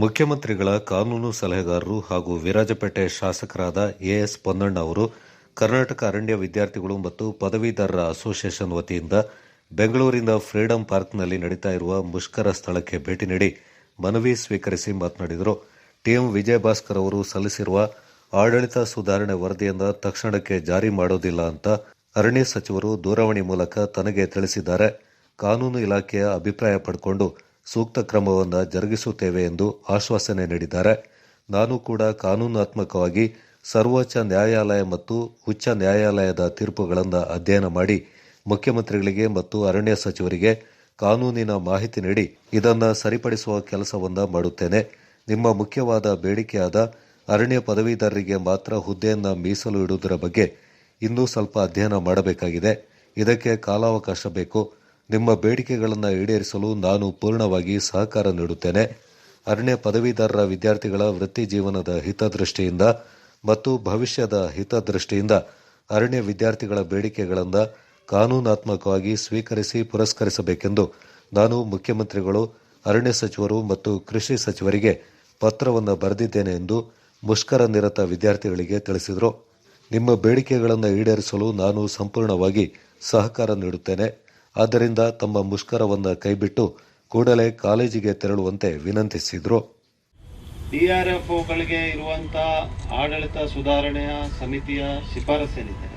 ಮುಖ್ಯಮಂತ್ರಿಗಳ ಕಾನೂನು ಸಲಹೆಗಾರರು ಹಾಗೂ ವಿರಾಜಪೇಟೆ ಶಾಸಕರಾದ ಎಎಸ್ ಪೊನ್ನಣ್ಣ ಅವರು, ಕರ್ನಾಟಕ ಅರಣ್ಯ ವಿದ್ಯಾರ್ಥಿಗಳು ಮತ್ತು ಪದವೀಧರರ ಅಸೋಸಿಯೇಷನ್ ವತಿಯಿಂದ ಬೆಂಗಳೂರಿನ ಫ್ರೀಡಂ ಪಾರ್ಕ್ನಲ್ಲಿ ನಡೀತಾ ಇರುವ ಮುಷ್ಕರ ಸ್ಥಳಕ್ಕೆ ಭೇಟಿ ನೀಡಿ ಮನವಿ ಸ್ವೀಕರಿಸಿ ಮಾತನಾಡಿದರು. ಟಿಎಂ ವಿಜಯಭಾಸ್ಕರ್ ಅವರು ಸಲ್ಲಿಸಿರುವ ಆಡಳಿತ ಸುಧಾರಣೆ ವರದಿಯಿಂದ ತಕ್ಷಣಕ್ಕೆ ಜಾರಿ ಮಾಡೋದಿಲ್ಲ ಅಂತ ಅರಣ್ಯ ಸಚಿವರು ದೂರವಾಣಿ ಮೂಲಕ ತನಗೆ ತಿಳಿಸಿದ್ದಾರೆ. ಕಾನೂನು ಇಲಾಖೆಯ ಅಭಿಪ್ರಾಯ ಪಡೆಕೊಂಡು ಸೂಕ್ತ ಕ್ರಮವನ್ನು ಜರುಗಿಸುತ್ತೇವೆ ಎಂದು ಆಶ್ವಾಸನೆ ನೀಡಿದ್ದಾರೆ. ನಾನು ಕೂಡ ಕಾನೂನಾತ್ಮಕವಾಗಿ ಸರ್ವೋಚ್ಚ ನ್ಯಾಯಾಲಯ ಮತ್ತು ಉಚ್ಚ ನ್ಯಾಯಾಲಯದ ತೀರ್ಪುಗಳನ್ನು ಅಧ್ಯಯನ ಮಾಡಿ ಮುಖ್ಯಮಂತ್ರಿಗಳಿಗೆ ಮತ್ತು ಅರಣ್ಯ ಸಚಿವರಿಗೆ ಕಾನೂನಿನ ಮಾಹಿತಿ ನೀಡಿ ಇದನ್ನು ಸರಿಪಡಿಸುವ ಕೆಲಸವನ್ನು ಮಾಡುತ್ತೇನೆ. ನಿಮ್ಮ ಮುಖ್ಯವಾದ ಬೇಡಿಕೆಯಾದ ಅರಣ್ಯ ಪದವೀಧರರಿಗೆ ಮಾತ್ರ ಹುದ್ದೆಯನ್ನು ಮೀಸಲು ಇಡುವುದರ ಬಗ್ಗೆ ಇನ್ನೂ ಸ್ವಲ್ಪ ಅಧ್ಯಯನ ಮಾಡಬೇಕಾಗಿದೆ. ಇದಕ್ಕೆ ಕಾಲಾವಕಾಶ ಬೇಕು. ನಿಮ್ಮ ಬೇಡಿಕೆಗಳನ್ನು ಈಡೇರಿಸಲು ನಾನು ಪೂರ್ಣವಾಗಿ ಸಹಕಾರ ನೀಡುತ್ತೇನೆ. ಅರಣ್ಯ ಪದವೀಧರರ ವಿದ್ಯಾರ್ಥಿಗಳ ವೃತ್ತಿ ಜೀವನದ ಹಿತದೃಷ್ಟಿಯಿಂದ ಮತ್ತು ಭವಿಷ್ಯದ ಹಿತದೃಷ್ಟಿಯಿಂದ ಅರಣ್ಯ ವಿದ್ಯಾರ್ಥಿಗಳ ಬೇಡಿಕೆಗಳನ್ನು ಕಾನೂನಾತ್ಮಕವಾಗಿ ಸ್ವೀಕರಿಸಿ ಪುರಸ್ಕರಿಸಬೇಕೆಂದು ನಾನು ಮುಖ್ಯಮಂತ್ರಿಗಳು, ಅರಣ್ಯ ಸಚಿವರು ಮತ್ತು ಕೃಷಿ ಸಚಿವರಿಗೆ ಪತ್ರವನ್ನು ಬರೆದಿದ್ದೇನೆ ಎಂದು ಮುಷ್ಕರ ನಿರತ ವಿದ್ಯಾರ್ಥಿಗಳಿಗೆ ತಿಳಿಸಿದರು. ನಿಮ್ಮ ಬೇಡಿಕೆಗಳನ್ನು ಈಡೇರಿಸಲು ನಾನು ಸಂಪೂರ್ಣವಾಗಿ ಸಹಕಾರ ನೀಡುತ್ತೇನೆ. ಆದ್ದರಿಂದ ತಮ್ಮ ಮುಷ್ಕರವನ್ನು ಕೈಬಿಟ್ಟು ಕೂಡಲೇ ಕಾಲೇಜಿಗೆ ತೆರಳುವಂತೆ ವಿನಂತಿಸಿದರು. ಡಿಆರ್ಎಫ್ಒಗಳಿಗೆ ಇರುವಂತಹ ಆಡಳಿತ ಸುಧಾರಣೆಯ ಸಮಿತಿಯ ಶಿಫಾರಸ್ಸೇನಿದೆ.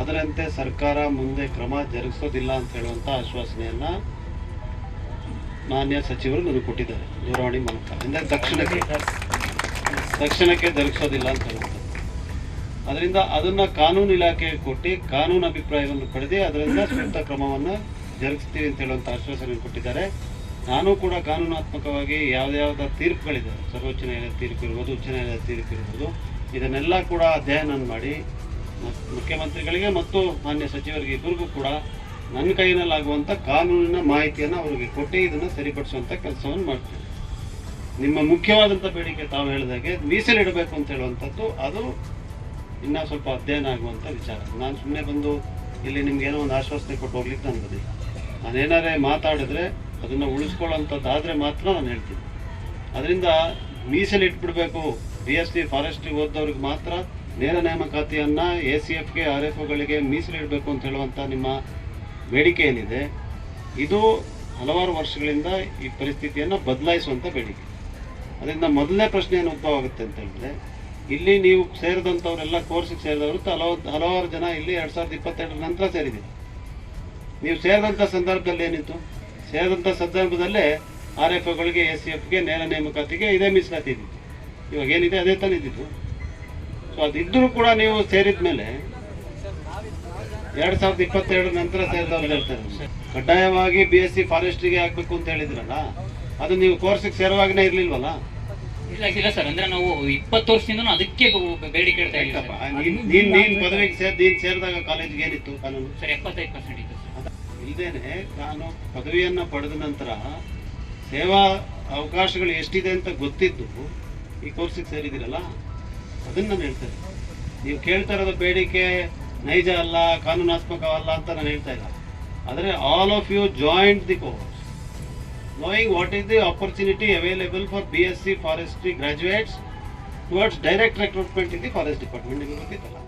ಅದರಂತೆ ಸರ್ಕಾರ ಮುಂದೆ ಕ್ರಮ ಜರುಗಿಸೋದಿಲ್ಲ ಅಂತ ಹೇಳುವಂಥ ಆಶ್ವಾಸನೆಯನ್ನ ಮಾನ್ಯ ಸಚಿವರು ನನಗೆ ಕೊಟ್ಟಿದ್ದಾರೆ ದೂರವಾಣಿ ಮೂಲಕ. ಅಂದರೆ ತಕ್ಷಣಕ್ಕೆ ತಕ್ಷಣಕ್ಕೆ ಜರುಗಿಸೋದಿಲ್ಲ ಅಂತ ಹೇಳುವಂಥದ್ದು ಅದರಿಂದ ಅದನ್ನ ಕಾನೂನು ಇಲಾಖೆಗೆ ಕೊಟ್ಟು ಕಾನೂನು ಅಭಿಪ್ರಾಯವನ್ನು ಪಡೆದು ಅದರಿಂದ ಸೂಕ್ತ ಕ್ರಮವನ್ನು ಜರುಗಿಸ್ತೀವಿ ಅಂತ ಹೇಳುವಂಥ ಆಶ್ವಾಸನೆ ಕೊಟ್ಟಿದ್ದಾರೆ. ನಾನು ಕೂಡ ಕಾನೂನಾತ್ಮಕವಾಗಿ ಯಾವ್ದಾವ್ದ ತೀರ್ಪುಗಳಿದೆ, ಸರ್ವೋಚ್ಚ ನ್ಯಾಯಾಲಯದ ತೀರ್ಪು ಇರ್ಬೋದು, ಉಚ್ಚ ನ್ಯಾಯಾಲಯದ ತೀರ್ಪು ಇರ್ಬೋದು, ಇದನ್ನೆಲ್ಲ ಕೂಡ ಅಧ್ಯಯನ ಮಾಡಿ ಮುಖ್ಯಮಂತ್ರಿಗಳಿಗೆ ಮತ್ತು ಮಾನ್ಯ ಸಚಿವರಿಗೆ ಇಬ್ಬರಿಗೂ ಕೂಡ ನನ್ನ ಕೈನಲ್ಲಾಗುವಂಥ ಕಾನೂನಿನ ಮಾಹಿತಿಯನ್ನು ಅವರಿಗೆ ಕೊಟ್ಟು ಇದನ್ನು ಸರಿಪಡಿಸುವಂಥ ಕೆಲಸವನ್ನು ಮಾಡ್ತೀನಿ ನಿಮ್ಮ ಮುಖ್ಯವಾದಂಥ ಬೇಡಿಕೆ ತಾವು ಹೇಳಿದಾಗೆ ಮೀಸಲಿಡಬೇಕು ಅಂತ ಹೇಳುವಂಥದ್ದು ಅದು ಇನ್ನೂ ಸ್ವಲ್ಪ ಅಧ್ಯಯನ ಆಗುವಂಥ ವಿಚಾರ. ನಾನು ಸುಮ್ಮನೆ ಬಂದು ಇಲ್ಲಿ ನಿಮ್ಗೆ ಏನೋ ಒಂದು ಆಶ್ವಾಸನೆ ಕೊಟ್ಟು ಹೋಗ್ಲಿಕ್ಕೆ ನಾನು ಬಂದಿಲ್ಲ. ನಾನೇನಾರೇ ಮಾತಾಡಿದ್ರೆ ಅದನ್ನು ಉಳಿಸ್ಕೊಳ್ಳೋಂಥದ್ದಾದರೆ ಮಾತ್ರ ನಾನು ಹೇಳ್ತೀನಿ. ಅದರಿಂದ ಮೀಸಲಿಟ್ಬಿಡ್ಬೇಕು ಬಿ ಎಸ್ ಸಿ ಫಾರೆಸ್ಟ್ರಿ ಓದ್ದವ್ರಿಗೆ ಮಾತ್ರ ನೇರ ನೇಮಕಾತಿಯನ್ನು ಎ ಸಿ ಎಫ್ಗೆ ಆರ್ ಎಫ್ ಒಗಳಿಗೆ ಮೀಸಲಿಡಬೇಕು ಅಂತ ಹೇಳುವಂಥ ನಿಮ್ಮ ಬೇಡಿಕೆ ಏನಿದೆ, ಇದು ಹಲವಾರು ವರ್ಷಗಳಿಂದ ಈ ಪರಿಸ್ಥಿತಿಯನ್ನು ಬದಲಾಯಿಸುವಂಥ ಬೇಡಿಕೆ. ಅದರಿಂದ ಮೊದಲನೇ ಪ್ರಶ್ನೆ ಏನು ಉದ್ಭವ ಆಗುತ್ತೆ ಅಂತ ಹೇಳಿದ್ರೆ ಇಲ್ಲಿ ನೀವು ಸೇರಿದಂಥವರೆಲ್ಲ ಕೋರ್ಸಿಗೆ ಸೇರಿದವರು ಹಲವು ಹಲವಾರು ಜನ ಇಲ್ಲಿ ಎರಡು ಸಾವಿರದ ಇಪ್ಪತ್ತೆರಡರ ನಂತರ ಸೇರಿದ್ದೀರಿ ನೀವು ಸೇರಿದಂಥ ಸಂದರ್ಭದಲ್ಲಿ ಏನಿತ್ತು? ಸೇರಿದಂಥ ಸಂದರ್ಭದಲ್ಲೇ ಆರ್ ಎಫ್ ಒಗಳಿಗೆ ಎಸ್ ಸಿ ಎಫ್ಗೆ ನೇರ ನೇಮಕಾತಿಗೆ ಇದೇ ಮೀಸಲಾತಿ ಇದ್ದಿತ್ತು. ಇವಾಗ ಏನಿದೆ ಅದೇ ತಾನೇ ಇದ್ದಿತ್ತು ಸೊ ಅದಿದ್ದರೂ ಕೂಡ ನೀವು ಸೇರಿದ ಮೇಲೆ ಎರಡು ಸಾವಿರದ ಇಪ್ಪತ್ತೆರಡರ ನಂತರ ಸೇರಿದವ್ರು ಹೇಳ್ತಾರೆ ಕಡ್ಡಾಯವಾಗಿ ಬಿ ಎಸ್ ಸಿ ಫಾರೆಸ್ಟ್ರಿಗೆ ಹಾಕಬೇಕು ಅಂತ ಹೇಳಿದ್ರಲ್ಲ, ಅದು ನೀವು ಕೋರ್ಸಿಗೆ ಸೇರುವಾಗನೇ ಇರ್ಲಿಲ್ವಲ್ಲ? ಇಲ್ಲ ಇಲ್ಲ ಸರ್ ಅಂದ್ರೆ ನಾವು ಇಪ್ಪತ್ತು ವರ್ಷದಿಂದ ಅದಕ್ಕೆ ಬೇಡಿಕೆ ಇಡ್ತಾ ಇದ್ದೀವಿ ನೀನ್ ನೀನ್ ಪದವಿಗೆ ಸೇರ್. ನೀನ್ ಸೇರಿದಾಗ ಕಾಲೇಜಿಗೆ ಏನಿತ್ತು ಕಾನೂನು? ಸರ್ ಎಪ್ಪತ್ತೈದು ಪರ್ಸೆಂಟ್ ಇತ್ತು ಸರ್. ಇಲ್ದೇನೆ ನಾನು ಪದವಿಯನ್ನ ಪಡೆದ ನಂತರ ಸೇವಾ ಅವಕಾಶಗಳು ಎಷ್ಟಿದೆ ಅಂತ ಗೊತ್ತಿದ್ದು ಈ ಕೋರ್ಸಿಗೆ ಸೇರಿದಿರಲ್ಲ ಅದನ್ನ ನಾನು ಹೇಳ್ತೇನೆ ನೀವು ಕೇಳ್ತಾ ಇರೋದು ಬೇಡಿಕೆ ನೈಜ ಅಲ್ಲ ಕಾನೂನಾತ್ಮಕವಲ್ಲ ಅಂತ ನಾನು ಹೇಳ್ತಾ ಇಲ್ಲ. ಆದರೆ all of you joined the course knowing what is the opportunity available for BSc forestry graduates towards direct recruitment in the forest department ಗೊತ್ತಿತ್ತಲ್ಲ